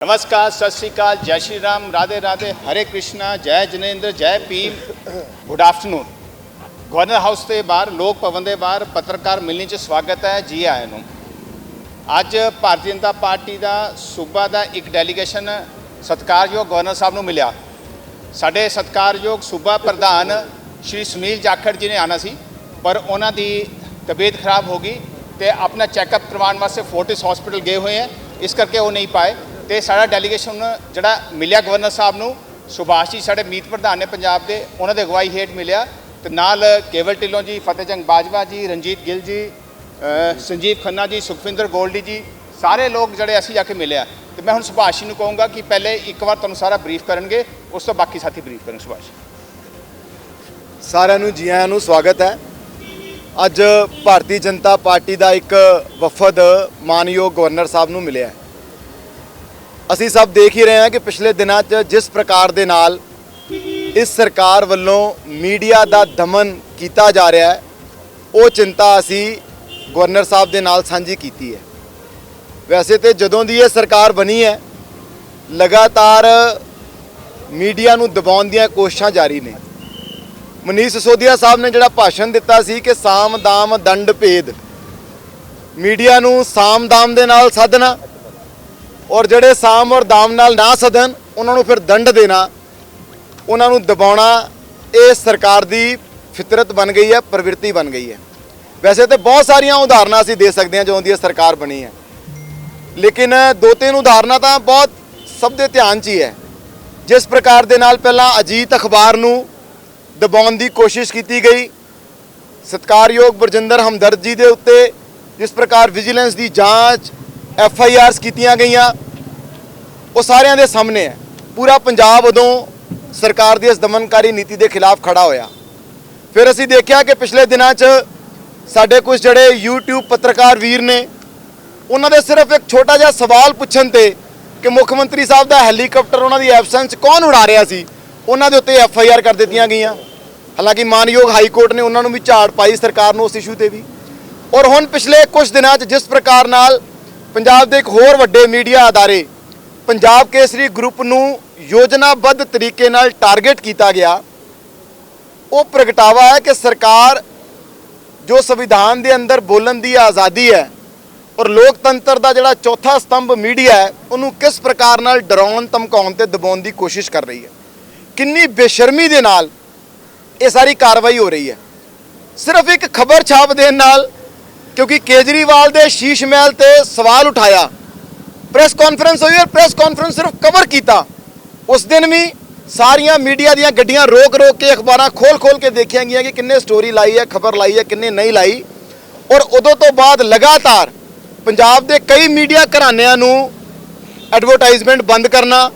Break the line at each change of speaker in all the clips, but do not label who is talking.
ਨਮਸਕਾਰ ਸਤਿ ਸ਼੍ਰੀ ਅਕਾਲ ਜੈ ਸ਼੍ਰੀ ਰਾਮ ਰਾਧੇ ਰਾਧੇ ਹਰੇ ਕ੍ਰਿਸ਼ਨਾ ਜੈ ਜਨੇਂਦਰ ਜੈ Bhim good afternoon governor house ਦੇ ਬਾਹਰ ਲੋਕ ਭਵਨ ਦੇ ਬਾਹਰ ਪੱਤਰਕਾਰ ਮਿਲਣੀ ਚ ਸਵਾਗਤ ਹੈ ਜੀ ਆਇਆਂ ਨੂੰ ਅੱਜ ਭਾਰਤੀ ਜਨਤਾ ਪਾਰਟੀ ਦਾ ਸੂਬਾ ਦਾ ਇੱਕ ਡੈਲੀਗੇਸ਼ਨ ਸਤਕਾਰਯੋਗ ਗਵਰਨਰ ਸਾਹਿਬ ਨੂੰ ਮਿਲਿਆ ਸਾਡੇ ਸਤਕਾਰਯੋਗ ਸੂਬਾ ਪ੍ਰਧਾਨ ਸ਼੍ਰੀ ਸੁਨੀਲ ਜਾਖੜ ਜੀ ਨੇ ਆਣਾ ਸੀ ਪਰ ਉਹਨਾਂ ਦੀ ਤਬੀਅਤ ਖਰਾਬ ਹੋ ਗਈ ਤੇ ਆਪਣਾ ਚੈੱਕਅਪ ਕਰਵਾਉਣ ਵਾਸਤੇ ਫੋਰਟਿਸ ਹਸਪੀਟਲ ਗਏ ਹੋਏ ਹੈ ਇਸ ਕਰਕੇ ਉਹ ਨਹੀਂ ਪਾਏ ਤੇ ਸਾਡਾ ਡੈਲੀਗੇਸ਼ਨ ਜਿਹੜਾ ਮਿਲਿਆ ਗਵਰਨਰ ਸਾਹਿਬ ਨੂੰ, ਸੁਭਾਸ਼ ਜੀ, ਸਾਡੇ ਮੀਤ ਪ੍ਰਧਾਨ ਨੇ ਪੰਜਾਬ ਦੇ, ਉਹਨਾਂ ਦੇ ਅਗਵਾਈ ਹੇਠ ਮਿਲਿਆ। ਤੇ ਨਾਲ ਕੇਵਲ ਢਿੱਲੋਂ ਜੀ ਫਤਿਹਜੰਗ ਬਾਜਵਾ ਜੀ, ਰਣਜੀਤ ਗਿੱਲ ਜੀ ਸੰਜੀਵ ਖੰਨਾ ਜੀ, ਸੁਖਵਿੰਦਰ ਗੋਲਡੀ ਜੀ, ਸਾਰੇ ਲੋਕ ਜਿਹੜੇ ਅਸੀਂ ਜਾ ਕੇ ਮਿਲਿਆ ਤੇ ਮੈਂ ਹੁਣ ਸੁਭਾਸ਼ ਜੀ ਨੂੰ ਕਹੂੰਗਾ ਕਿ ਪਹਿਲੇ ਇੱਕ ਵਾਰ ਤੁਹਾਨੂੰ ਸਾਰਾ ਬਰੀਫ ਕਰਨਗੇ, ਉਸ ਤੋਂ ਬਾਕੀ ਸਾਥੀ ਬਰੀਫ ਕਰਨ, ਸੁਭਾਸ਼
ਸਾਰਿਆਂ ਨੂੰ ਜੀ ਆਇਆਂ ਨੂੰ ਸਵਾਗਤ ਹੈ। ਅੱਜ ਭਾਰਤੀ ਜਨਤਾ ਪਾਰਟੀ ਦਾ ਇੱਕ ਵਫਦ, ਮਾਨਯੋਗ ਗਵਰਨਰ ਸਾਹਿਬ ਨੂੰ ਮਿਲਿਆ ਅਸੀਂ ਸਭ ਦੇਖ ਹੀ ਰਹੇ ਹਾਂ ਕਿ ਪਿਛਲੇ ਦਿਨਾਂ 'ਚ ਜਿਸ ਪ੍ਰਕਾਰ ਦੇ ਨਾਲ ਇਸ ਸਰਕਾਰ ਵੱਲੋਂ ਮੀਡੀਆ ਦਾ ਦਮਨ ਕੀਤਾ ਜਾ ਰਿਹਾ ਹੈ, ਉਹ ਚਿੰਤਾ ਅਸੀਂ ਗਵਰਨਰ ਸਾਹਿਬ ਦੇ ਨਾਲ ਸਾਂਝੀ ਕੀਤੀ ਹੈ। ਵੈਸੇ ਤੇ ਜਦੋਂ ਦੀ ਇਹ ਸਰਕਾਰ ਬਣੀ ਹੈ, ਲਗਾਤਾਰ ਮੀਡੀਆ ਨੂੰ ਦਬਾਉਣ ਦੀਆਂ ਕੋਸ਼ਿਸ਼ਾਂ ਜਾਰੀ ਨੇ। ਮਨੀਸ਼ ਸਿਸੋਦੀਆ ਸਾਹਿਬ ਨੇ ਜਿਹੜਾ ਭਾਸ਼ਣ ਦਿੱਤਾ ਸੀ ਕਿ ਸਾਮ ਦਾਮ ਦੰਡ ਭੇਦ ਮੀਡੀਆ ਨੂੰ ਸਾਮ ਦਾਮ ਦੇ ਨਾਲ ਸਾਧਨਾ ਔਰ ਜਿਹੜੇ ਸਾਮ ਔਰ ਦਾਮ ਨਾਲ ਨਾ ਸਦਨ ਉਹਨਾਂ ਨੂੰ ਫਿਰ ਦੰਡ ਦੇਣਾ, ਉਹਨਾਂ ਨੂੰ ਦਬਾਉਣਾ, ਇਹ ਸਰਕਾਰ ਦੀ ਫਿਤਰਤ ਬਣ ਗਈ ਹੈ, ਪ੍ਰਵਿਰਤੀ ਬਣ ਗਈ ਹੈ। ਵੈਸੇ ਤੇ ਬਹੁਤ ਸਾਰੀਆਂ ਉਦਾਹਰਨਾਂ ਅਸੀਂ ਦੇ ਸਕਦੇ ਹਾਂ ਜਦੋਂ ਦੀ ਸਰਕਾਰ ਬਣੀ ਹੈ। ਲੇਕਿਨ ਦੋ ਤਿੰਨ ਉਦਾਹਰਨਾਂ ਤਾਂ ਬਹੁਤ ਸਭ ਦੇ ਧਿਆਨ 'ਚ ਹੀ ਹੈ। ਜਿਸ ਪ੍ਰਕਾਰ ਦੇ ਨਾਲ ਪਹਿਲਾਂ ਅਜੀਤ ਅਖਬਾਰ ਨੂੰ ਦਬਾਉਣ ਦੀ ਕੋਸ਼ਿਸ਼ ਕੀਤੀ ਗਈ, ਸਤਕਾਰਯੋਗ ਬਰਜਿੰਦਰ ਹਮਦਰਦ ਜੀ ਦੇ ਉੱਤੇ, ਜਿਸ ਪ੍ਰਕਾਰ ਵਿਜੀਲੈਂਸ ਦੀ ਜਾਂਚ ਐਫ ਆਈ ਆਰਸ ਕੀਤੀਆਂ ਗਈਆਂ, ਉਹ ਸਾਰਿਆਂ ਦੇ ਸਾਹਮਣੇ ਹੈ। ਪੂਰਾ ਪੰਜਾਬ ਉਦੋਂ ਸਰਕਾਰ ਦੀ ਇਸ ਦਮਨਕਾਰੀ ਨੀਤੀ ਦੇ ਖਿਲਾਫ ਖੜਾ ਹੋਇਆ। ਫਿਰ ਅਸੀਂ ਦੇਖਿਆ ਕਿ ਪਿਛਲੇ ਦਿਨਾਂ 'ਚ ਸਾਡੇ ਕੁਝ ਜਿਹੜੇ YouTube ਪੱਤਰਕਾਰ ਵੀਰ ਨੇ, ਉਹਨਾਂ ਦੇ ਸਿਰਫ ਇੱਕ ਛੋਟਾ ਜਿਹਾ ਸਵਾਲ ਪੁੱਛਣ ਤੇ ਕਿ ਮੁੱਖ ਮੰਤਰੀ ਸਾਹਿਬ ਦਾ ਹੈਲੀਕਾਪਟਰ ਉਹਨਾਂ ਦੀ ਐਬਸੈਂਸ ਕੌਣ ਉਡਾ ਰਿਹਾ ਸੀ, ਉਹਨਾਂ ਦੇ ਉੱਤੇ ਐਫ ਆਈ ਆਰ ਕਰ ਦਿੱਤੀਆਂ ਗਈਆਂ। ਹਾਲਾਂਕਿ ਮਾਨਯੋਗ ਹਾਈ ਕੋਰਟ ਨੇ ਉਹਨਾਂ ਨੂੰ ਵੀ ਝਾੜ ਪਾਈ ਸਰਕਾਰ ਨੂੰ ਉਸ ਇਸ਼ੂ ਤੇ ਵੀ। ਔਰ ਹੁਣ ਪਿਛਲੇ ਕੁਝ ਦਿਨਾਂ 'ਚ ਜਿਸ ਪ੍ਰਕਾਰ ਨਾਲ ਪੰਜਾਬ ਦੇ ਇੱਕ ਹੋਰ ਵੱਡੇ ਮੀਡੀਆ ਅਦਾਰੇ, ਪੰਜਾਬ ਕੇਸਰੀ ਗਰੁੱਪ ਨੂੰ ਯੋਜਨਾਬੱਧ ਤਰੀਕੇ ਨਾਲ ਟਾਰਗੇਟ ਕੀਤਾ ਗਿਆ। ਉਹ ਪ੍ਰਗਟਾਵਾ ਹੈ ਕਿ ਸਰਕਾਰ ਜੋ ਸੰਵਿਧਾਨ ਦੇ ਅੰਦਰ ਬੋਲਣ ਦੀ ਆਜ਼ਾਦੀ ਹੈ ਔਰ ਲੋਕਤੰਤਰ ਦਾ ਜਿਹੜਾ ਚੌਥਾ ਸਤੰਭ ਮੀਡੀਆ ਹੈ, ਉਹਨੂੰ ਕਿਸ ਪ੍ਰਕਾਰ ਨਾਲ ਡਰਾਉਣ, ਧਮਕਾਉਣ ਤੇ ਦਬਾਉਣ ਦੀ ਕੋਸ਼ਿਸ਼ ਕਰ ਰਹੀ ਹੈ। ਕਿੰਨੀ ਬੇਸ਼ਰਮੀ ਦੇ ਨਾਲ ਇਹ ਸਾਰੀ ਕਾਰਵਾਈ ਹੋ ਰਹੀ ਹੈ। ਸਿਰਫ ਇੱਕ ਖਬਰ ਛਾਪ ਦੇਣ ਨਾਲ ਕਿਉਂਕਿ ਕੇਜਰੀਵਾਲ ਦੇ ਸ਼ੀਸ਼ ਮਹਿਲ ਤੇ ਸਵਾਲ ਉਠਾਇਆ। ਪ੍ਰੈਸ ਕਾਨਫਰੰਸ ਹੋਈ ਔਰ ਪ੍ਰੈਸ ਕਾਨਫਰੰਸ ਸਿਰਫ ਕਵਰ ਕੀਤਾ। ਉਸ ਦਿਨ ਵੀ ਸਾਰੀਆਂ ਮੀਡੀਆ ਦੀਆਂ ਗੱਡੀਆਂ ਰੋਕ ਰੋਕ ਕੇ ਅਖਬਾਰਾਂ ਖੋਲ ਖੋਲ ਕੇ ਦੇਖੀਆਂ ਗਈਆਂ ਕਿ ਕਿੰਨੇ ਸਟੋਰੀ ਲਾਈ ਹੈ, ਖਬਰ ਲਾਈ ਹੈ, ਕਿੰਨੇ ਨਹੀਂ ਲਾਈ। ਔਰ ਉਦੋਂ ਤੋਂ ਬਾਅਦ ਲਗਾਤਾਰ ਪੰਜਾਬ ਦੇ ਕਈ ਮੀਡੀਆ ਘਰਾਣਿਆਂ ਨੂੰ ਐਡਵਰਟਾਈਜ਼ਮੈਂਟ ਬੰਦ ਕਰਨਾ,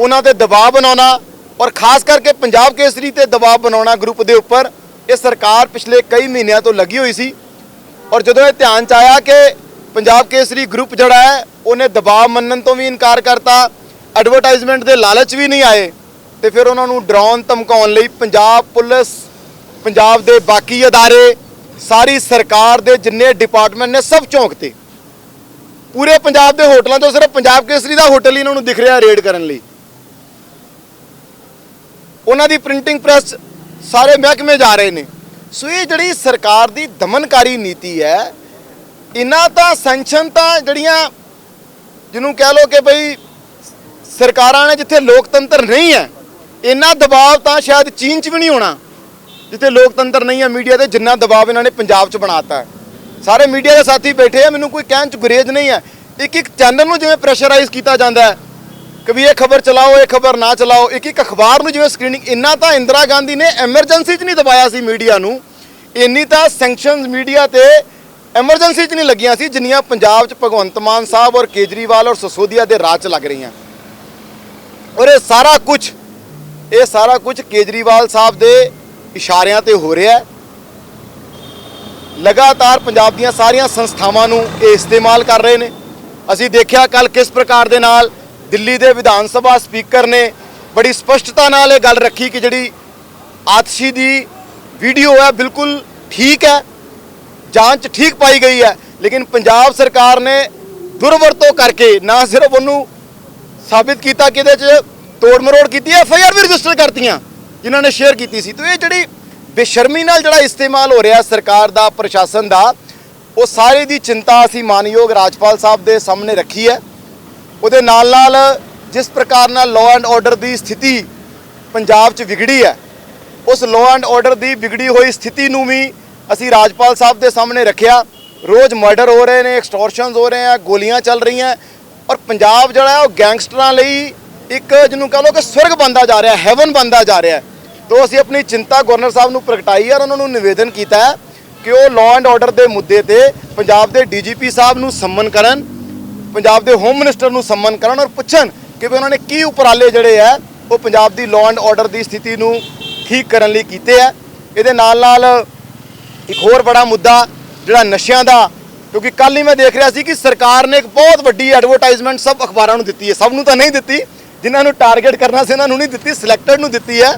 ਉਹਨਾਂ ਤੇ ਦਬਾਅ ਬਣਾਉਣਾ ਔਰ ਖਾਸ ਕਰਕੇ ਪੰਜਾਬ ਕੇਸਰੀ ਤੇ ਦਬਾਅ ਬਣਾਉਣਾ ਗਰੁੱਪ ਦੇ ਉੱਪਰ ਇਹ ਸਰਕਾਰ ਪਿਛਲੇ ਕਈ ਮਹੀਨਿਆਂ ਤੋਂ ਲੱਗੀ ਹੋਈ ਸੀ। ਔਰ ਜਦੋਂ ਇਹ ਧਿਆਨ ਚ ਆਇਆ ਕਿ ਪੰਜਾਬ ਕੇਸਰੀ ਗਰੁੱਪ ਜਿਹੜਾ ਹੈ, ਉਹਨੇ ਦਬਾਅ ਮੰਨਣ ਤੋਂ ਵੀ ਇਨਕਾਰ ਕਰਤਾ ਐਡਵਰਟਾਈਜ਼ਮੈਂਟ ਦੇ ਲਾਲਚ ਵੀ ਨਹੀਂ ਆਏ, ਤੇ ਫਿਰ ਉਹਨਾਂ ਨੂੰ ਡਰਾਉਣ ਧਮਕਾਉਣ ਲਈ ਪੰਜਾਬ ਪੁਲਿਸ, ਪੰਜਾਬ ਦੇ ਬਾਕੀ ਅਦਾਰੇ, ਸਾਰੀ ਸਰਕਾਰ ਦੇ ਜਿੰਨੇ ਡਿਪਾਰਟਮੈਂਟ ਨੇ ਸਭ ਚੌਂਕਤੇ ਪੂਰੇ ਪੰਜਾਬ ਦੇ ਹੋਟਲਾਂ ਤੋਂ ਸਿਰਫ ਪੰਜਾਬ ਕੇਸਰੀ ਦਾ ਹੋਟਲ ਹੀ ਇਹਨਾਂ ਨੂੰ ਦਿਖ ਰਿਹਾ ਰੇਡ ਕਰਨ ਲਈ। ਉਹਨਾਂ ਦੀ ਪ੍ਰਿੰਟਿੰਗ ਪ੍ਰੈਸ ਸਾਰੇ ਮਹਿਕਮੇ ਜਾ ਰਹੇ ਨੇ। ਸੋ ਇਹ ਜਿਹੜੀ ਸਰਕਾਰ ਦੀ ਦਮਨਕਾਰੀ ਨੀਤੀ ਹੈ, ਇਹਨਾਂ ਤਾਂ ਸੈਂਕਸ਼ਨ ਤਾਂ ਜਿਹੜੀਆਂ ਜਿਹਨੂੰ ਕਹਿ ਲੋ ਕਿ ਭਈ ਸਰਕਾਰਾਂ ਨੇ ਜਿੱਥੇ ਲੋਕਤੰਤਰ ਨਹੀਂ ਹੈ ਇੰਨਾ ਦਬਾਅ ਤਾਂ ਸ਼ਾਇਦ ਚੀਨ 'ਚ ਵੀ ਨਹੀਂ ਹੋਣਾ, ਜਿੱਥੇ ਲੋਕਤੰਤਰ ਨਹੀਂ ਹੈ ਮੀਡੀਆ ਤੇ ਜਿੰਨਾ ਦਬਾਅ ਇਹਨਾਂ ਨੇ ਪੰਜਾਬ 'ਚ ਬਣਾਤਾ ਹੈ। ਸਾਰੇ ਮੀਡੀਆ ਦੇ ਸਾਥੀ ਬੈਠੇ ਆ, ਮੈਨੂੰ ਕੋਈ ਕਹਿਣ 'ਚ ਗੁਰੇਜ਼ ਨਹੀਂ ਹੈ। ਇੱਕ ਇੱਕ ਚੈਨਲ ਨੂੰ ਜਿਵੇਂ ਪ੍ਰੈਸ਼ਰਾਈਜ਼ ਕੀਤਾ ਜਾਂਦਾ ਹੈ, ਕਿ ਵੀ ਇਹ ਖਬਰ ਚਲਾਓ, ਇਹ ਖਬਰ ਨਾ ਚਲਾਓ, ਇੱਕ ਇੱਕ ਅਖਬਾਰ ਨੂੰ ਜਿਵੇਂ ਸਕਰੀਨਿੰਗ ਇੰਨਾ ਤਾਂ ਇੰਦਰਾ ਗਾਂਧੀ ਨੇ ਐਮਰਜੈਂਸੀ 'ਚ ਨਹੀਂ ਦਬਾਇਆ ਸੀ ਮੀਡੀਆ ਨੂੰ। ਇੰਨੀ ਤਾਂ ਸੈਂਕਸ਼ਨਸ ਮੀਡੀਆ ਤੇ ਐਮਰਜੈਂਸੀ 'ਚ ਨਹੀਂ ਲੱਗੀਆਂ ਸੀ, ਜਿੰਨੀਆਂ ਪੰਜਾਬ 'ਚ ਭਗਵੰਤ ਮਾਨ ਸਾਹਿਬ ਔਰ ਕੇਜਰੀਵਾਲ ਔਰ ਸਸੋਦੀਆ ਦੇ ਰਾਜ 'ਚ ਲੱਗ ਰਹੀਆਂ। ਔਰ ਇਹ ਸਾਰਾ ਕੁਝ ਇਹ ਸਾਰਾ ਕੁਝ ਕੇਜਰੀਵਾਲ ਸਾਹਿਬ ਦੇ ਇਸ਼ਾਰਿਆਂ ਤੇ ਹੋ ਰਿਹਾ ਹੈ। ਲਗਾਤਾਰ ਪੰਜਾਬ ਦੀਆਂ ਸਾਰੀਆਂ ਸੰਸਥਾਵਾਂ ਨੂੰ ਇਹ ਇਸਤੇਮਾਲ ਕਰ ਰਹੇ ਨੇ। ਅਸੀਂ ਦੇਖਿਆ ਕੱਲ ਕਿਸ ਪ੍ਰਕਾਰ ਦੇ ਨਾਲ ਦਿੱਲੀ ਦੇ ਵਿਧਾਨ ਸਭਾ ਸਪੀਕਰ ਨੇ ਬੜੀ ਸਪਸ਼ਟਤਾ ਨਾਲ ਇਹ ਗੱਲ ਰੱਖੀ ਕਿ ਜਿਹੜੀ ਆਤਸ਼ੀ ਦੀ ਵੀਡੀਓ ਹੈ, ਬਿਲਕੁਲ ਠੀਕ ਹੈ, ਜਾਂਚ ਠੀਕ ਪਾਈ ਗਈ ਹੈ, ਲੇਕਿਨ ਪੰਜਾਬ ਸਰਕਾਰ ਨੇ ਦੁਰਵਰਤੋਂ ਕਰਕੇ ਨਾ ਸਿਰਫ ਉਹਨੂੰ ਸਾਬਿਤ ਕੀਤਾ ਕਿ ਇਹਦੇ 'ਚ ਤੋੜ ਮਰੋੜ ਕੀਤੀ ਹੈ ਐਫ ਆਈ ਆਰ ਵੀ ਰਜਿਸਟਰ ਕਰਤੀਆਂ, ਜਿਨ੍ਹਾਂ ਨੇ ਸ਼ੇਅਰ ਕੀਤੀ ਸੀ। ਤੇ ਇਹ ਜਿਹੜੀ ਬੇਸ਼ਰਮੀ ਨਾਲ ਜਿਹੜਾ ਇਸਤੇਮਾਲ ਹੋ ਰਿਹਾ ਸਰਕਾਰ ਦਾ, ਪ੍ਰਸ਼ਾਸਨ ਦਾ, ਉਹ ਸਾਰੇ ਦੀ ਚਿੰਤਾ ਅਸੀਂ ਮਾਨਯੋਗ ਰਾਜਪਾਲ ਸਾਹਿਬ ਦੇ ਸਾਹਮਣੇ ਰੱਖੀ ਹੈ। ਉਹਦੇ ਨਾਲ ਨਾਲ ਜਿਸ ਪ੍ਰਕਾਰ ਨਾਲ ਲਾਅ ਐਂਡ ਆਰਡਰ ਦੀ ਸਥਿਤੀ ਪੰਜਾਬ 'ਚ ਵਿਗੜੀ ਹੈ ਉਸ ਲਾਅ ਐਂਡ ਆਰਡਰ ਦੀ ਵਿਗੜੀ ਹੋਈ ਸਥਿਤੀ ਨੂੰ ਵੀ ਅਸੀਂ ਰਾਜਪਾਲ ਸਾਹਿਬ ਦੇ ਸਾਹਮਣੇ ਰੱਖਿਆ। ਰੋਜ਼ ਮਰਡਰ ਹੋ ਰਹੇ ਨੇ ਐਕਸਟੋਰਸ਼ਨਸ ਹੋ ਰਹੇ ਆ, ਗੋਲੀਆਂ ਚੱਲ ਰਹੀਆਂ। ਔਰ ਪੰਜਾਬ ਜਿਹੜਾ ਉਹ ਗੈਂਗਸਟਰਾਂ ਲਈ ਇੱਕ ਜਿਹਨੂੰ ਕਹ ਲਓ ਕਿ ਸਵਰਗ ਬਣਦਾ ਜਾ ਰਿਹਾ ਹੈਵਨ ਬਣਦਾ ਜਾ ਰਿਹਾ ਹੈ। ਤੋਂ ਅਸੀਂ ਆਪਣੀ ਚਿੰਤਾ ਗਵਰਨਰ ਸਾਹਿਬ ਨੂੰ ਪ੍ਰਗਟਾਈ ਔਰ ਉਹਨਾਂ ਨੂੰ ਨਿਵੇਦਨ ਕੀਤਾ ਕਿ ਉਹ ਲਾਅ ਐਂਡ ਆਰਡਰ ਦੇ ਮੁੱਦੇ ਤੇ ਪੰਜਾਬ ਦੇ ਡੀਜੀਪੀ ਸਾਹਿਬ ਨੂੰ ਸੰਮਨ ਕਰਨ, ਪੰਜਾਬ ਦੇ ਹੋਮ ਮਿਨਿਸਟਰ ਨੂੰ ਸੰਮਨ ਕਰਨ ਔਰ ਪੁੱਛਣ ਕਿ ਵੀ ਉਹਨਾਂ ਨੇ ਕੀ ਉਪਰਾਲੇ ਜਿਹੜੇ ਆ, ਉਹ ਪੰਜਾਬ ਦੀ ਲਾਅ ਐਂਡ ਆਰਡਰ ਦੀ ਸਥਿਤੀ ਨੂੰ ਠੀਕ ਕਰਨ ਲਈ ਕੀਤੇ ਆ। ਇਹਦੇ ਨਾਲ ਨਾਲ ਇੱਕ ਹੋਰ ਬੜਾ ਮੁੱਦਾ ਜਿਹੜਾ ਨਸ਼ਿਆਂ ਦਾ, ਕਿਉਂਕਿ ਕੱਲ ਹੀ ਮੈਂ ਦੇਖ ਰਿਹਾ ਸੀ ਕਿ ਸਰਕਾਰ ਨੇ ਇੱਕ ਬਹੁਤ ਵੱਡੀ ਐਡਵਰਟਾਈਜ਼ਮੈਂਟ ਸਭ ਅਖਬਾਰਾਂ ਨੂੰ ਦਿੱਤੀ ਹੈ। ਸਭ ਨੂੰ ਤਾਂ ਨਹੀਂ ਦਿੱਤੀ, ਜਿਨ੍ਹਾਂ ਨੂੰ ਟਾਰਗੇਟ ਕਰਨਾ ਸੀ ਉਹਨਾਂ ਨੂੰ ਨਹੀਂ ਦਿੱਤੀ ਸਿਲੈਕਟਡ ਨੂੰ ਦਿੱਤੀ ਹੈ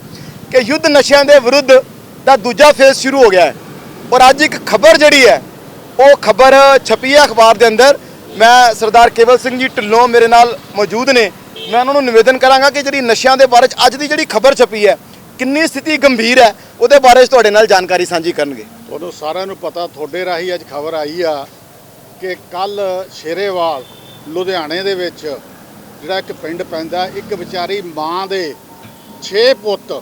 ਕਿ ਯੁੱਧ ਨਸ਼ਿਆਂ ਦੇ ਵਿਰੁੱਧ ਦਾ ਦੂਜਾ ਫੇਜ਼ ਸ਼ੁਰੂ ਹੋ ਗਿਆ ਹੈ। ਔਰ ਅੱਜ ਇੱਕ ਖਬਰ ਜਿਹੜੀ ਹੈ, ਉਹ ਖਬਰ ਛਪੀ ਹੈ ਅਖਬਾਰ ਦੇ ਅੰਦਰ। ਮੈਂ ਸਰਦਾਰ ਕੇਵਲ ਸਿੰਘ ਜੀ ਢਿੱਲੋਂ ਮੇਰੇ ਨਾਲ ਮੌਜੂਦ ਨੇ। ਮੈਂ ਉਹਨਾਂ ਨੂੰ ਨਿਵੇਦਨ ਕਰਾਂਗਾ ਕਿ ਜਿਹੜੀ ਨਸ਼ਿਆਂ ਦੇ ਬਾਰੇ 'ਚ ਅੱਜ ਦੀ ਜਿਹੜੀ ਖਬਰ ਛਪੀ ਹੈ ਕਿੰਨੀ ਸਥਿਤੀ ਗੰਭੀਰ ਹੈ, ਉਹਦੇ ਬਾਰੇ 'ਚ ਤੁਹਾਡੇ ਨਾਲ ਜਾਣਕਾਰੀ ਸਾਂਝੀ ਕਰਨਗੇ।
ਤੁਹਾਨੂੰ ਸਾਰਿਆਂ ਨੂੰ ਪਤਾ, ਤੁਹਾਡੇ ਰਾਹੀਂ ਅੱਜ ਖਬਰ ਆਈ ਆ ਕਿ ਕੱਲ ਸ਼ੇਰੇਵਾਲ, ਲੁਧਿਆਣੇ ਦੇ ਵਿੱਚ ਜਿਹੜਾ ਇੱਕ ਪਿੰਡ ਪੈਂਦਾ, ਇੱਕ ਵਿਚਾਰੀ ਮਾਂ ਦੇ 6 ਪੁੱਤ,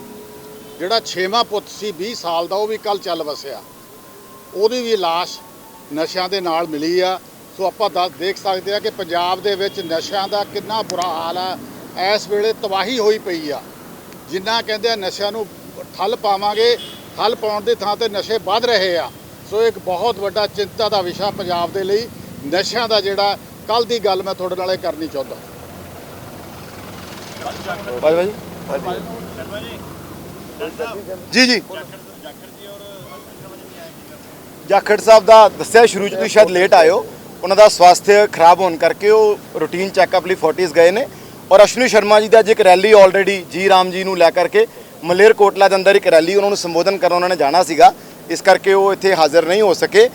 ਜਿਹੜਾ 6ਵਾਂ ਪੁੱਤ ਸੀ 20 ਸਾਲ ਦਾ, ਉਹ ਵੀ ਕੱਲ ਚੱਲ ਵਸਿਆ। ਉਹਦੀ ਵੀ ਲਾਸ਼ ਨਸ਼ਿਆਂ ਦੇ ਨਾਲ ਮਿਲੀ ਆ। ਸੋ ਆਪਾਂ ਦੱਸ, ਦੇਖ ਸਕਦੇ ਆ ਕਿ ਪੰਜਾਬ ਦੇ ਵਿੱਚ ਨਸ਼ਿਆਂ ਦਾ ਕਿੰਨਾ ਬੁਰਾ ਹਾਲ ਆ। ਇਸ ਵੇਲੇ ਤਬਾਹੀ ਹੋਈ ਪਈ ਆ। ਜਿੰਨਾ ਕਹਿੰਦੇ ਆ ਨਸ਼ਿਆਂ ਨੂੰ ਠੱਲ ਪਾਵਾਂਗੇ, ਠੱਲ ਪਾਉਣ ਦੀ ਥਾਂ ਤੇ ਨਸ਼ੇ ਵੱਧ ਰਹੇ ਆ। ਸੋ ਇੱਕ ਬਹੁਤ ਵੱਡਾ ਚਿੰਤਾ ਦਾ ਵਿਸ਼ਾ ਪੰਜਾਬ ਦੇ ਲਈ, ਨਸ਼ਿਆਂ ਦਾ ਜਿਹੜਾ ਕੱਲ ਦੀ ਗੱਲ ਮੈਂ ਤੁਹਾਡੇ ਨਾਲ ਇਹ ਕਰਨੀ ਚਾਹੁੰਦਾ।
ਬਾਜੀ ਜੀ ਜੀ। ਜਾਖੜ ਸਾਹਿਬ ਦਾ ਦੱਸਿਆ ਸ਼ੁਰੂ ਚ ਤੁਸੀਂ ਸ਼ਾਇਦ ਲੇਟ ਆਇਓ ਉਹਨਾਂ ਦਾ ਸਵਾਸਥ ਖਰਾਬ ਹੋਣ ਕਰਕੇ ਉਹ ਰੂਟੀਨ ਚੈੱਕਅਪ ਲਈ ਫੋਰਟਿਸ ਗਏ ਨੇ। ਔਰ ਅਸ਼ਵਨੀ ਸ਼ਰਮਾ ਜੀ ਦਾ ਅੱਜ ਇੱਕ ਰੈਲੀ ਆਲਰੇਡੀ ਜੀ ਰਾਮ ਜੀ ਨੂੰ ਲੈ ਕਰਕੇ ਮਲੇਰ ਕੋਟਲਾ ਦੇ ਅੰਦਰ ਇੱਕ ਰੈਲੀ ਉਹਨਾਂ ਨੂੰ ਸੰਬੋਧਨ ਕਰਨ ਉਹਨਾਂ ਨੇ ਜਾਣਾ ਸੀਗਾ। ਇਸ ਕਰਕੇ ਉਹ ਇੱਥੇ ਹਾਜ਼ਰ ਨਹੀਂ ਹੋ ਸਕੇ।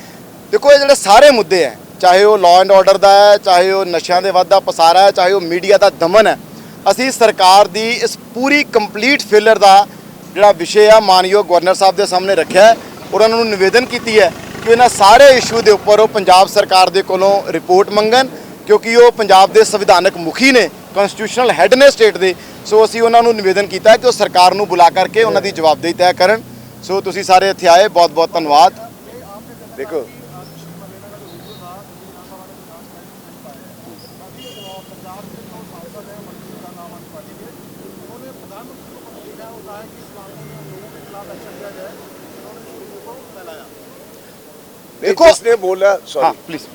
ਦੇਖੋ, ਇਹ ਜਿਹੜੇ ਸਾਰੇ ਮੁੱਦੇ ਹੈ, ਚਾਹੇ ਉਹ ਲਾਅ ਐਂਡ ਆਰਡਰ ਦਾ ਹੈ, ਚਾਹੇ ਉਹ ਨਸ਼ਿਆਂ ਦੇ ਵੱਧਦਾ ਪਸਾਰਾ ਹੈ, ਚਾਹੇ ਉਹ ਮੀਡੀਆ ਦਾ ਦਮਨ ਹੈ, ਅਸੀਂ ਸਰਕਾਰ ਦੀ ਇਸ ਪੂਰੀ ਕੰਪਲੀਟ ਫੇਲਰ ਦਾ ਜਿਹੜਾ ਵਿਸ਼ੇ ਆ, ਮਾਨਯੋਗ ਗਵਰਨਰ ਸਾਹਿਬ ਦੇ ਸਾਹਮਣੇ ਰੱਖਿਆ ਔਰ ਉਹਨਾਂ ਨੂੰ ਨਿਵੇਦਨ ਕੀਤੀ ਹੈ ਕਿ ਇਹਨਾਂ ਸਾਰੇ ਇਸ਼ੂ ਦੇ ਉੱਪਰ ਉਹ ਪੰਜਾਬ ਸਰਕਾਰ ਦੇ ਕੋਲੋਂ ਰਿਪੋਰਟ ਮੰਗਣ ਕਿਉਂਕਿ ਉਹ ਪੰਜਾਬ ਦੇ ਸੰਵਿਧਾਨਕ ਮੁਖੀ ਨੇ। ਕਨਸਟੀਟਿਊਸ਼ਨਲ ਹੈੱਡ ਨੇ ਸਟੇਟ ਦੇ ਸੋ ਅਸੀਂ ਉਹਨਾਂ ਨੂੰ ਨਿਵੇਦਨ ਕੀਤਾ ਹੈ ਕਿ ਉਹ ਸਰਕਾਰ ਨੂੰ ਬੁਲਾ ਕਰਕੇ ਉਹਨਾਂ ਦੀ ਜਵਾਬਦੇਹੀ ਤੈਅ ਕਰਨ ਸੋ ਤੁਸੀਂ ਸਾਰੇ ਇੱਥੇ ਆਏ ਬਹੁਤ ਬਹੁਤ ਧੰਨਵਾਦ ਦੇਖੋ
नहीं
देखो-
जिसने बोला
हाँ
सॉरी
प्लीज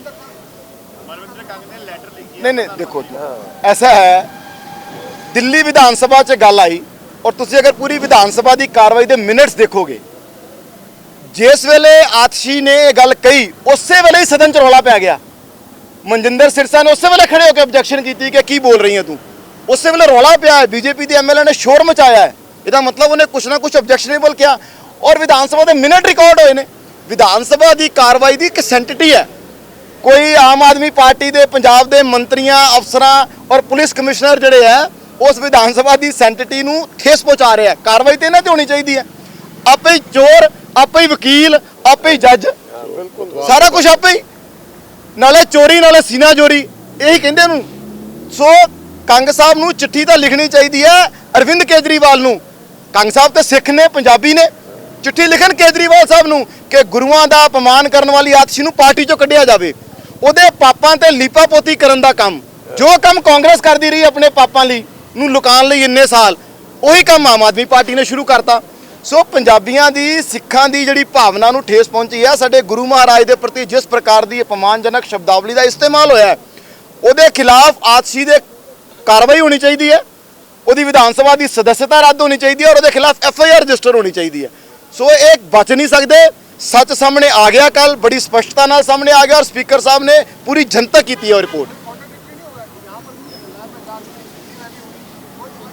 ਨਹੀਂ ਨਹੀਂ, ਦੇਖੋ ਐਸਾ ਹੈ, ਦਿੱਲੀ ਵਿਧਾਨ ਸਭਾ 'ਚ ਗੱਲ ਆਈ ਔਰ ਤੁਸੀਂ ਅਗਰ ਪੂਰੀ ਵਿਧਾਨ ਸਭਾ ਦੀ ਕਾਰਵਾਈ ਦੇ ਮਿੰਟਸ ਦੇਖੋਗੇ, ਜਿਸ ਵੇਲੇ ਆਤਸ਼ੀ ਨੇ ਇਹ ਗੱਲ ਕਹੀ, ਉਸੇ ਵੇਲੇ ਹੀ ਸਦਨ 'ਚ ਰੌਲਾ ਪੈ ਗਿਆ। ਮਨਜਿੰਦਰ ਸਿਰਸਾ ਨੇ ਉਸੇ ਵੇਲੇ ਖੜੇ ਹੋ ਕੇ ਆਬਜੈਕਸ਼ਨ ਕੀਤੀ ਕਿ ਕੀ ਬੋਲ ਰਹੀ ਹੈ ਤੂੰ? ਉਸੇ ਵੇਲੇ ਰੌਲਾ ਪਿਆ ਹੈ, ਬੀਜੇਪੀ ਦੇ ਐਮਐਲਏ ਨੇ ਸ਼ੋਰ ਮਚਾਇਆ ਹੈ। ਇਹਦਾ ਮਤਲਬ ਉਹਨੇ ਕੁਛ ਨਾ ਕੁਛ ਆਬਜੈਕਸ਼ਨੇਬਲ ਕਿਹਾ। ਔਰ ਵਿਧਾਨ ਸਭਾ ਦੇ ਮਿੰਟ ਰਿਕਾਰਡ ਹੋਏ ਨੇ। ਵਿਧਾਨ ਸਭਾ ਦੀ ਕਾਰਵਾਈ ਦੀ ਇੱਕ ਸੈਂਟੀਟੀ ਹੈ। ਕੋਈ ਆਮ ਆਦਮੀ ਪਾਰਟੀ ਦੇ, ਪੰਜਾਬ ਦੇ ਮੰਤਰੀਆਂ, ਅਫਸਰਾਂ ਔਰ ਪੁਲਿਸ ਕਮਿਸ਼ਨਰ ਜਿਹੜੇ ਆ, ਉਸ ਵਿਧਾਨ ਸਭਾ ਦੀ ਸੈਂਟਿਟੀ ਨੂੰ ਠੇਸ ਪਹੁੰਚਾ ਰਿਹਾ ਕਾਰਵਾਈ ਤੇ ਇਹਨਾਂ ਤੇ ਹੋਣੀ ਚਾਹੀਦੀ ਹੈ ਆਪੇ ਚੋਰ, ਆਪੇ ਵਕੀਲ, ਆਪੇ ਜੱਜ। ਸਾਰਾ ਕੁਝ ਆਪੇ ਨਾਲੇ ਚੋਰੀ, ਨਾਲੇ ਸੀਨਾ ਚੋਰੀ, ਇਹੀ ਕਹਿੰਦੇ ਨੂੰ। ਸੋ ਕੰਗ ਸਾਹਿਬ ਨੂੰ ਚਿੱਠੀ ਤਾਂ ਲਿਖਣੀ ਚਾਹੀਦੀ ਹੈ ਅਰਵਿੰਦ ਕੇਜਰੀਵਾਲ ਨੂੰ। ਕੰਗ ਸਾਹਿਬ ਤੇ ਸਿੱਖ ਨੇ, ਪੰਜਾਬੀ ਨੇ। ਚਿੱਠੀ ਲਿਖਣ ਕੇਜਰੀਵਾਲ ਸਾਹਿਬ ਨੂੰ ਕਿ ਗੁਰੂਆਂ ਦਾ ਅਪਮਾਨ ਕਰਨ ਵਾਲੀ ਆਤਸ਼ੀ ਨੂੰ ਪਾਰਟੀ ਚੋਂ ਕੱਢਿਆ ਜਾਵੇ। ਉਹਦੇ ਪਾਪਾਂ ਤੇ ਲੀਪਾ ਪੋਤੀ ਕਰਨ ਦਾ ਕੰਮ। ਜੋ ਕੰਮ ਕਾਂਗਰਸ ਕਰਦੀ ਰਹੀ ਆਪਣੇ ਪਾਪਾਂ ਲਈ, ਨੂੰ ਲੁਕਾਉਣ ਲਈ ਇੰਨੇ ਸਾਲ, ਉਹੀ ਕੰਮ ਆਮ ਆਦਮੀ ਪਾਰਟੀ ਨੇ ਸ਼ੁਰੂ ਕਰਤਾ। ਸੋ ਪੰਜਾਬੀਆਂ ਦੀ, ਸਿੱਖਾਂ ਦੀ ਜਿਹੜੀ ਭਾਵਨਾ ਨੂੰ ਠੇਸ ਪਹੁੰਚੀ ਹੈ, ਸਾਡੇ ਗੁਰੂ ਮਹਾਰਾਜ ਦੇ ਪ੍ਰਤੀ ਜਿਸ ਪ੍ਰਕਾਰ ਦੀ ਅਪਮਾਨਜਨਕ ਸ਼ਬਦਾਵਲੀ ਦਾ ਇਸਤੇਮਾਲ ਹੋਇਆ ਉਹਦੇ ਖਿਲਾਫ ਆਤਸ਼ੀ ਦੇ ਕਾਰਵਾਈ ਹੋਣੀ ਚਾਹੀਦੀ ਹੈ, ਉਹਦੀ ਵਿਧਾਨ ਸਭਾ ਦੀ ਸਦੱਸਤਾ ਰੱਦ ਹੋਣੀ ਚਾਹੀਦੀ ਹੈ ਔਰ ਉਹਦੇ ਖਿਲਾਫ ਐਫ ਆਈ ਆਰ ਰਜਿਸਟਰ ਹੋਣੀ ਚਾਹੀਦੀ ਹੈ। ਸੋ ਇਹ ਬਚ ਨਹੀਂ ਸਕਦੇ ਸੱਚ ਸਾਹਮਣੇ ਆ ਗਿਆ ਕੱਲ ਬੜੀ ਸਪਸ਼ਟਤਾ ਨਾਲ ਸਾਹਮਣੇ ਆ ਗਿਆ ਔਰ ਸਪੀਕਰ ਸਾਹਿਬ ਨੇ ਪੂਰੀ ਜਨਤਾ ਕੀਤੀ ਹੈ ਰਿਪੋਰਟ।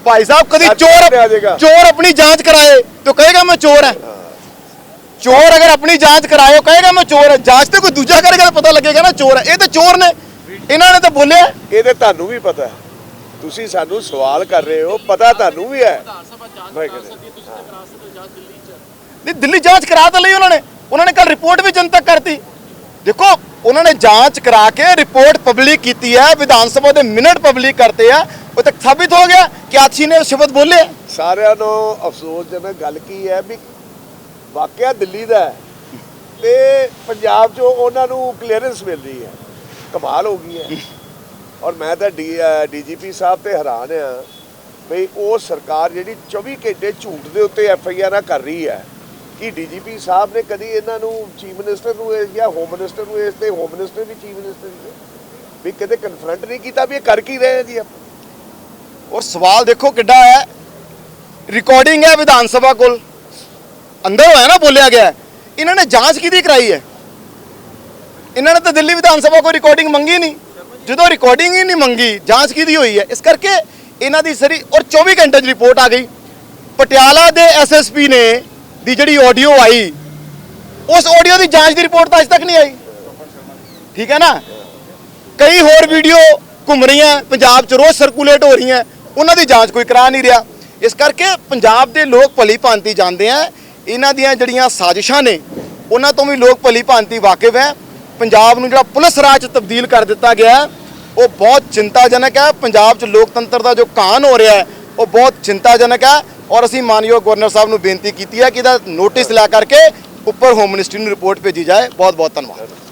ਭਾਈ ਸਾਹਿਬ ਕਦੀ ਚੋਰ ਚੋਰ ਆਪਣੀ ਜਾਂਚ ਕਰਾਏ ਤੋ ਕਹੇਗਾ ਮੈਂ ਚੋਰ ਹਾਂ। ਚੋਰ ਅਗਰ ਆਪਣੀ ਜਾਂਚ ਕਰਾਇਓ ਕਹੇਗਾ ਮੈਂ ਚੋਰ ਹਾਂ। ਜਾਂਚ ਤੇ ਕੋਈ ਦੂਜਾ ਕਰੇਗਾ ਤਾਂ ਪਤਾ ਲੱਗੇਗਾ ਨਾ ਚੋਰ ਹੈ। ਇਹ ਤਾਂ ਚੋਰ ਨੇ। ਇਹਨਾਂ ਨੇ ਤਾਂ ਬੋਲਿਆ।
ਇਹ ਤੇ ਤੁਹਾਨੂੰ ਵੀ ਪਤਾ ਤੁਸੀਂ ਸਾਨੂੰ ਸਵਾਲ ਕਰ ਰਹੇ ਹੋ ਪਤਾ ਤੁਹਾਨੂੰ ਵੀ ਹੈ।
ਨਹੀਂ ਦਿੱਲੀ ਜਾਂਚ ਕਰਾ ਤਾਂ ਲਈ ਉਹਨਾਂ ਨੇ। ਉਹਨਾਂ ਨੇ ਕੱਲ ਰਿਪੋਰਟ ਵੀ ਜਨਤਕ ਕਰਤੀ। ਦੇਖੋ, ਉਹਨਾਂ ਨੇ ਜਾਂਚ ਕਰਾ ਕੇ ਰਿਪੋਰਟ ਪਬਲਿਕ ਕੀਤੀ ਹੈ, ਵਿਧਾਨ ਸਭਾ ਦੇ ਮਿੰਟ ਪਬਲਿਕ ਕਰਤੇ ਆ, ਉਹ ਤੱਕ ਸਾਬਿਤ ਹੋ ਗਿਆ ਕਿ ਆਛੀ ਨੇ ਸ਼ਬਦ ਬੋਲੇ।
ਸਾਰਿਆਂ ਨੂੰ ਅਫਸੋਸਜਨਕ ਗੱਲ ਕੀ ਹੈ ਵੀ ਵਾਕਿਆ ਦਿੱਲੀ ਦਾ ਹੈ ਤੇ ਪੰਜਾਬ 'ਚੋਂ ਉਹਨਾਂ ਨੂੰ ਕਲੀਅਰੈਂਸ ਮਿਲ ਰਹੀ ਹੈ। ਕਮਾਲ ਹੋ ਗਈ ਹੈ। ਔਰ ਮੈਂ ਤਾਂ ਡੀਜੀਪੀ ਸਾਹਿਬ ਤੇ ਹੈਰਾਨ ਆ ਵੀ ਉਹ ਸਰਕਾਰ ਜਿਹੜੀ 24 ਘੰਟੇ ਝੂਠ ਦੇ ਉੱਤੇ ਐਫ ਆਈ ਆਰ ਕਰ ਰਹੀ ਹੈ। ਕਿ ਡੀਜੀਪੀ ਸਾਹਿਬ ਨੇ ਕਦੀ ਇਹਨਾਂ ਨੂੰ ਚੀਫ ਮਿਨਿਸਟਰ ਨੂੰ ਜਾਂ ਹੋਮ ਮਿਨਿਸਟਰ ਨੂੰ ਇਸ ਤੇ ਹੋਮ ਮਿਨਿਸਟਰ ਵੀ ਚੀਫ ਮਿਨਿਸਟਰ ਵੀ ਕਦੇ ਕਨਫਰੰਟ ਨਹੀਂ ਕੀਤਾ ਵੀ ਇਹ ਕਰ ਕੀ ਰਹੇ ਆ ਜੀ ਆਪਾਂ?
ਸਵਾਲ ਦੇਖੋ ਕਿੱਡਾ ਹੈ। ਰਿਕਾਰਡਿੰਗ ਹੈ ਵਿਧਾਨ ਸਭਾ ਕੋਲ। ਅੰਦਰ ਹੋਇਆ ਨਾ ਬੋਲਿਆ ਗਿਆ ਇਹਨਾਂ ਨੇ ਜਾਂਚ ਕਿਹਦੀ ਕਰਾਈ ਹੈ? ਇਹਨਾਂ ਨੇ ਤਾਂ ਦਿੱਲੀ ਵਿਧਾਨ ਸਭਾ ਕੋਲ ਰਿਕਾਰਡਿੰਗ ਮੰਗੀ ਨਹੀਂ। ਜਦੋਂ ਰਿਕਾਰਡਿੰਗ ਹੀ ਨਹੀਂ ਮੰਗੀ, ਜਾਂਚ ਕਿਹਦੀ ਹੋਈ ਹੈ? ਇਸ ਕਰਕੇ ਇਹਨਾਂ ਦੀ ਸਰੀ ਔਰ 24 ਘੰਟੇ 'ਚ ਰਿਪੋਰਟ ਆ ਗਈ। ਪਟਿਆਲਾ ਦੇ ਐਸਐਸਪੀ ਨੇ ਦੀ ਜਿਹੜੀ ਆਡੀਓ ਆਈ, ਉਸ ਆਡੀਓ ਦੀ ਜਾਂਚ ਦੀ ਰਿਪੋਰਟ ਤਾਂ ਅਜੇ ਤੱਕ ਨਹੀਂ ਆਈ। ਠੀਕ ਹੈ ਨਾ? ਕਈ ਹੋਰ ਵੀਡੀਓ ਘੁੰਮ ਰਹੀਆਂ, ਪੰਜਾਬ 'ਚ ਰੋਜ਼ ਸਰਕੂਲੇਟ ਹੋ ਰਹੀਆਂ, ਉਹਨਾਂ ਦੀ ਜਾਂਚ ਕੋਈ ਕਰਾ ਨਹੀਂ ਰਿਹਾ। ਇਸ ਕਰਕੇ ਪੰਜਾਬ ਦੇ ਲੋਕ ਭਲੀ ਭਾਂਤੀ ਜਾਣਦੇ ਆ। ਇਹਨਾਂ ਦੀਆਂ ਜਿਹੜੀਆਂ ਸਾਜ਼ਿਸ਼ਾਂ ਨੇ, ਉਹਨਾਂ ਤੋਂ ਵੀ ਲੋਕ ਭਲੀ ਭਾਂਤੀ ਵਾਕਿਫ ਹੈ। ਪੰਜਾਬ ਨੂੰ ਜਿਹੜਾ ਪੁਲਿਸ ਰਾਜ 'ਚ ਤਬਦੀਲ ਕਰ ਦਿੱਤਾ ਗਿਆ ਉਹ ਬਹੁਤ ਚਿੰਤਾਜਨਕ ਹੈ। ਪੰਜਾਬ 'ਚ ਲੋਕਤੰਤਰ ਦਾ ਜੋ ਕਾਨ ਹੋ ਰਿਹਾ ਹੈ, ਉਹ ਬਹੁਤ ਚਿੰਤਾਜਨਕ ਹੈ। ਔਰ ਅਸੀਂ ਮਾਨਯੋਗ ਗਵਰਨਰ ਸਾਹਿਬ ਨੂੰ ਬੇਨਤੀ ਕੀਤੀ ਹੈ ਕਿ ਇਹਦਾ ਨੋਟਿਸ ਲੈ ਕਰਕੇ ਉੱਪਰ ਹੋਮ ਮਿਨਿਸਟਰੀ ਨੂੰ ਰਿਪੋਰਟ ਭੇਜੀ ਜਾਏ। ਬਹੁਤ ਬਹੁਤ ਧੰਨਵਾਦ।